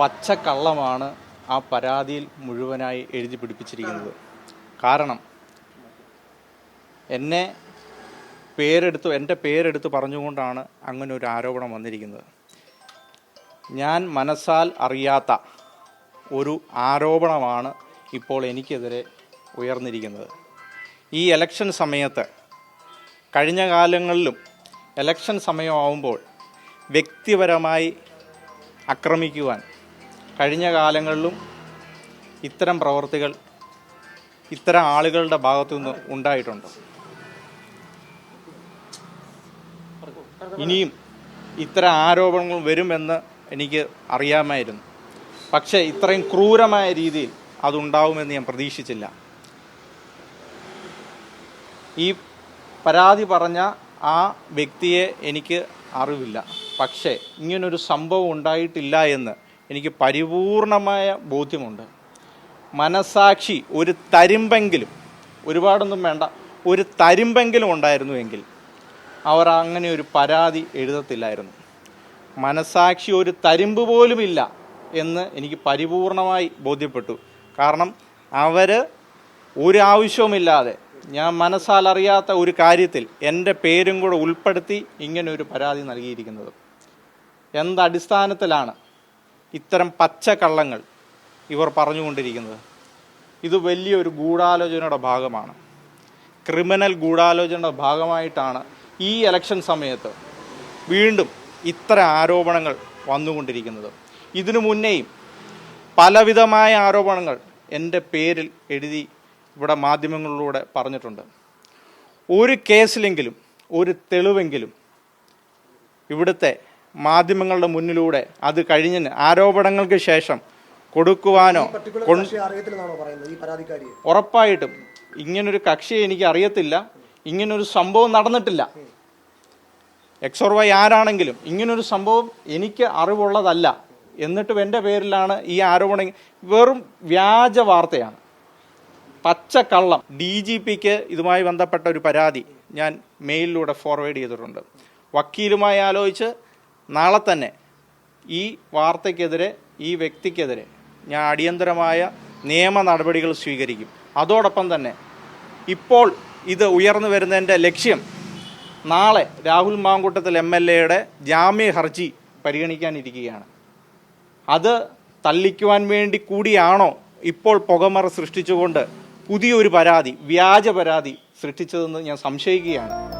പച്ചക്കള്ളമാണ് ആ പരാതിയിൽ മുഴുവനായി എഴുതി പിടിപ്പിച്ചിരിക്കുന്നത്. കാരണം എന്നെ പേരെടുത്ത് എന്റെ പേരെടുത്ത് പറഞ്ഞുകൊണ്ടാണ് അങ്ങനെ ഒരു ആരോപണം വന്നിരിക്കുന്നത്. ഞാൻ മനസ്സാൽ അറിയാത്ത ഒരു ആരോപണമാണ് ഇപ്പോൾ എനിക്കെതിരെ ഉയർന്നിരിക്കുന്നത്. ഈ എലക്ഷൻ സമയത്ത് കഴിഞ്ഞ കാലങ്ങളിലും എലക്ഷൻ സമയമാവുമ്പോൾ വ്യക്തിപരമായി ആക്രമിക്കുവാൻ കഴിഞ്ഞ കാലങ്ങളിലും ഇത്തരം പ്രവർത്തികൾ ഇത്തരം ആളുകളുടെ ഭാഗത്തു നിന്ന് ഉണ്ടായിട്ടുണ്ട്. ഇനിയും ഇത്തരം ആരോപണങ്ങൾ വരുമെന്ന് എനിക്ക് അറിയാമായിരുന്നു. പക്ഷേ ഇത്രയും ക്രൂരമായ രീതിയിൽ അതുണ്ടാവുമെന്ന് ഞാൻ പ്രതീക്ഷിച്ചില്ല. ഈ പരാതി പറഞ്ഞ ആ വ്യക്തിയെ എനിക്ക് അറിവില്ല. പക്ഷേ ഇങ്ങനൊരു സംഭവം ഉണ്ടായിട്ടില്ല എന്ന് എനിക്ക് പരിപൂർണമായ ബോധ്യമുണ്ട്. മനസാക്ഷി ഒരു തരിമ്പെങ്കിലും ഒരുപാടൊന്നും വേണ്ട ഒരു തരിമ്പെങ്കിലും ഉണ്ടായിരുന്നുവെങ്കിൽ അവർ അങ്ങനെ ഒരു പരാതി എഴുതത്തില്ലായിരുന്നു. മനസാക്ഷി ഒരു തരിമ്പ് ഇല്ല എന്ന് എനിക്ക് പരിപൂർണമായി ബോധ്യപ്പെട്ടു. കാരണം അവർ ഒരു ആവശ്യവുമില്ലാതെ ഞാൻ മനസ്സാലറിയാത്ത ഒരു കാര്യത്തിൽ എന്റെ പേരും കൂടെ ഉൾപ്പെടുത്തി ഇങ്ങനെ ഒരു പരാതി നൽകിയിരിക്കുന്നത്. എന്തടിസ്ഥാനത്തിലാണ് ഇത്തരം പച്ചക്കള്ളങ്ങൾ ഇവർ പറഞ്ഞുകൊണ്ടിരിക്കുന്നത്. ഇത് വലിയൊരു ഗൂഢാലോചനയുടെ ഭാഗമാണ്. ക്രിമിനൽ ഗൂഢാലോചനയുടെ ഭാഗമായിട്ടാണ് ഈ ഇലക്ഷൻ സമയത്ത് വീണ്ടും ഇത്തരം ആരോപണങ്ങൾ വന്നുകൊണ്ടിരിക്കുന്നത്. ഇതിനു മുന്നേയും പലവിധമായ ആരോപണങ്ങൾ എന്റെ പേരിൽ എഴുതി ഇവിടെ മാധ്യമങ്ങളിലൂടെ പറഞ്ഞിട്ടുണ്ട്. ഒരു കേസിലെങ്കിലും ഒരു തെളിവെങ്കിലും ഇവിടുത്തെ മാധ്യമങ്ങളുടെ മുന്നിലൂടെ അത് കഴിഞ്ഞ് ആരോപണങ്ങൾക്ക് ശേഷം കൊടുക്കുവാനോ ഉറപ്പായിട്ടും ഇങ്ങനൊരു കക്ഷിയെ എനിക്ക് അറിയത്തില്ല. ഇങ്ങനൊരു സംഭവം നടന്നിട്ടില്ല. എക്സോർ വൈ ആരാണെങ്കിലും ഇങ്ങനൊരു സംഭവം എനിക്ക് അറിവുള്ളതല്ല. എന്നിട്ടും എന്റെ പേരിലാണ് ഈ ആരോപണം വെറും വ്യാജ വാർത്തയാണ്. പച്ചക്കള്ളം ഡി ജി പിക്ക് ഇതുമായി ബന്ധപ്പെട്ട ഒരു പരാതി ഞാൻ മെയിലിലൂടെ ഫോർവേഡ് ചെയ്തിട്ടുണ്ട്. വക്കീലുമായി ആലോചിച്ച് നാളെ തന്നെ ഈ വാർത്തയ്ക്കെതിരെ ഈ വ്യക്തിക്കെതിരെ ഞാൻ അടിയന്തരമായ നിയമ നടപടികൾ സ്വീകരിക്കും. അതോടൊപ്പം തന്നെ ഇപ്പോൾ ഇത് ഉയർന്നു വരുന്നതിന്റെ ലക്ഷ്യം നാളെ രാഹുൽ മാങ്കൂട്ടത്തിൽ എം എൽ എയുടെ ജാമ്യ ഹർജി പരിഗണിക്കാനിരിക്കുകയാണ്. അത് തള്ളിക്കുവാൻ വേണ്ടി കൂടിയാണോ ഇപ്പോൾ പുകമറ സൃഷ്ടിച്ചുകൊണ്ട് പുതിയൊരു പരാതി വ്യാജ പരാതി സൃഷ്ടിച്ചതെന്ന് ഞാൻ സംശയിക്കുകയാണ്.